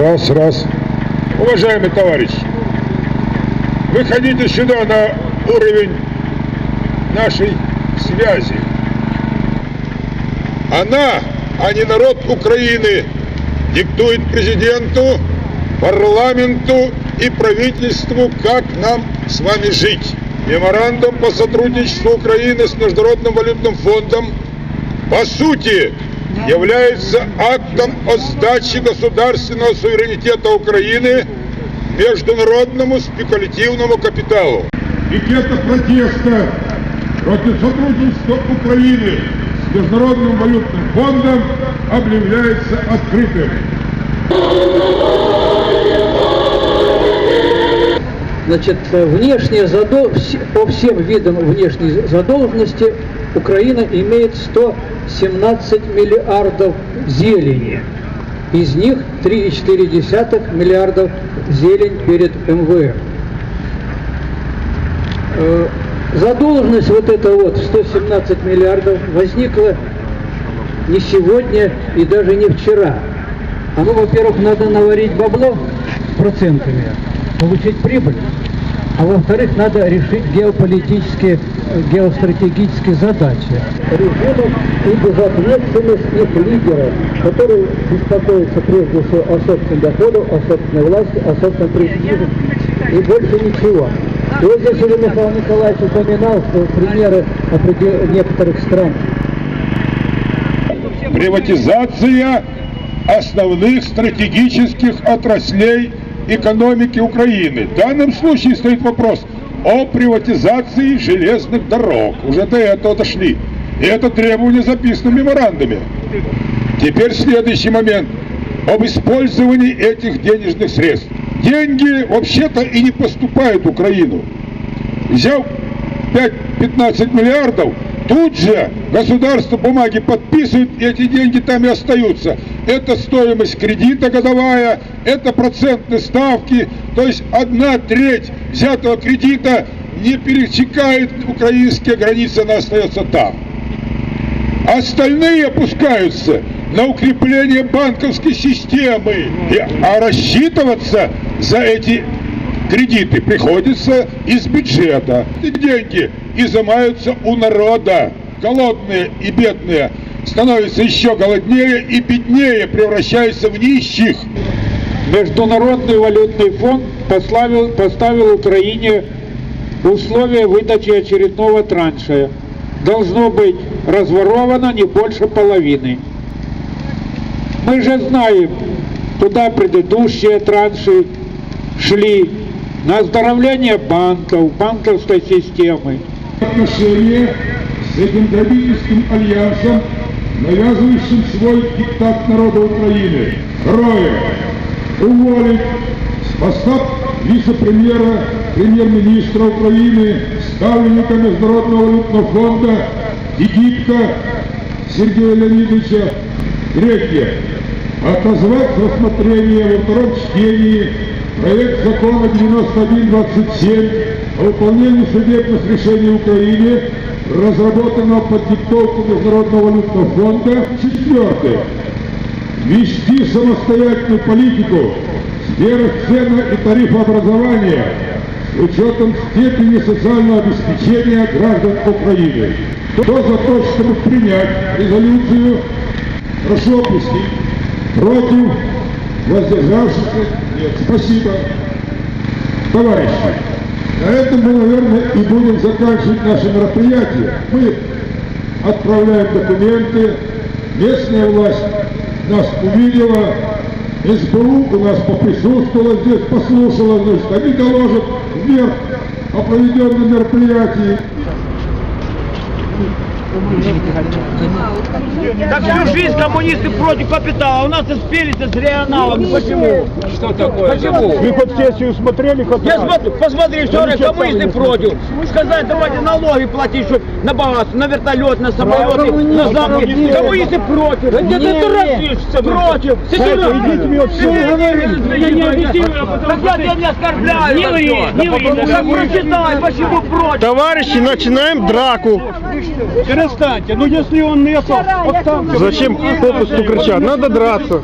Раз, раз. Уважаемые товарищи, выходите сюда на уровень нашей связи. Она, а не народ Украины, диктует президенту, парламенту и правительству, как нам с вами жить. Меморандум по сотрудничеству Украины с Международным валютным фондом по сути является актом о сдаче государственного суверенитета Украины международному спекулятивному капиталу. Пикета протеста против сотрудничества Украины с Международным валютным фондом объявляется открытым. Значит, э, внешняя задол... по всем видам внешней задолженности Украина имеет 117 миллиардов зелени. Из них 3,4 миллиардов зелень перед МВФ. Э, Задолженность вот эта вот 117 миллиардов возникла не сегодня и даже не вчера. А ну, во-первых, надо наварить бабло процентами, получить прибыль. А во-вторых, надо решить геополитические, геостратегические задачи. Режимов и безответственность их лидеров, которые беспокоятся прежде всего о собственном доходе, о собственной власти, о собственном престиже и больше ничего. И вот здесь уже Михаил Николаевич упоминал, что примеры некоторых стран Приватизация основных стратегических отраслей экономики Украины. В данном случае стоит вопрос о приватизации железных дорог. Уже до этого дошли. И это требование записано в меморандуме. Теперь следующий момент. Об использовании этих денежных средств. Деньги вообще-то и не поступают в Украину. Взяв 5-15 миллиардов, тут же государство бумаги подписывает, и эти деньги там и остаются. Это стоимость кредита годовая, это процентные ставки, то есть одна треть взятого кредита не пересекает украинские границы, она остается там. Остальные опускаются на укрепление банковской системы. А рассчитываться за эти кредиты приходится из бюджета. Эти деньги изымаются у народа. Голодные и бедные становятся еще голоднее и беднее, превращаются в нищих. Международный валютный фонд поставил, поставил Украине условия выдачи очередного транша. Должно быть разворовано не больше половины. Мы же знаем, куда предыдущие транши шли на оздоровление банков, банковской системы. отношения с этим грабительским альянсом, навязывающим свой диктат народа Украины. Второе. Уволить с поста вице-премьера, премьер-министра Украины, ставленника Международного валютного фонда Египта Сергея Леонидовича. Третье. Отозвать рассмотрение во втором чтении проект закона 9127 о выполнении судебных решений Украины, разработанного под диктовку Международного валютного фонда. Четвертое. Вести самостоятельную политику в сферах цена и тарифообразования с учетом степени социального обеспечения граждан Украины. Кто за то, чтобы принять резолюцию, прошу опустить. Против, воздержавшихся, нет. Спасибо. Товарищи, на этом мы, наверное, и будем заканчивать наше мероприятие. Мы отправляем документы, местная власть нас увидела, СБУ у нас поприсутствовала здесь, послушала, значит, они доложат вверх о проведенном мероприятии. Да всю жизнь коммунисты против капитала, а у нас спелись с регионалами. Почему? Что такое? Почему? Вы под сессию смотрели, как Я смотрю, посмотри, все время коммунисты против. Сказать, давайте налоги платить, чтобы на богатство, на вертолет, на самолеты, на замки. Коммунисты против. Да ты торопишься, против. Ты дурак. Ты не говори. Я не объясню, потому что ты меня оскорбляешь. Не вы, Так прочитай, почему против. Товарищи, начинаем драку. Перестаньте, ну если он не Зачем попусту кричать? Надо драться.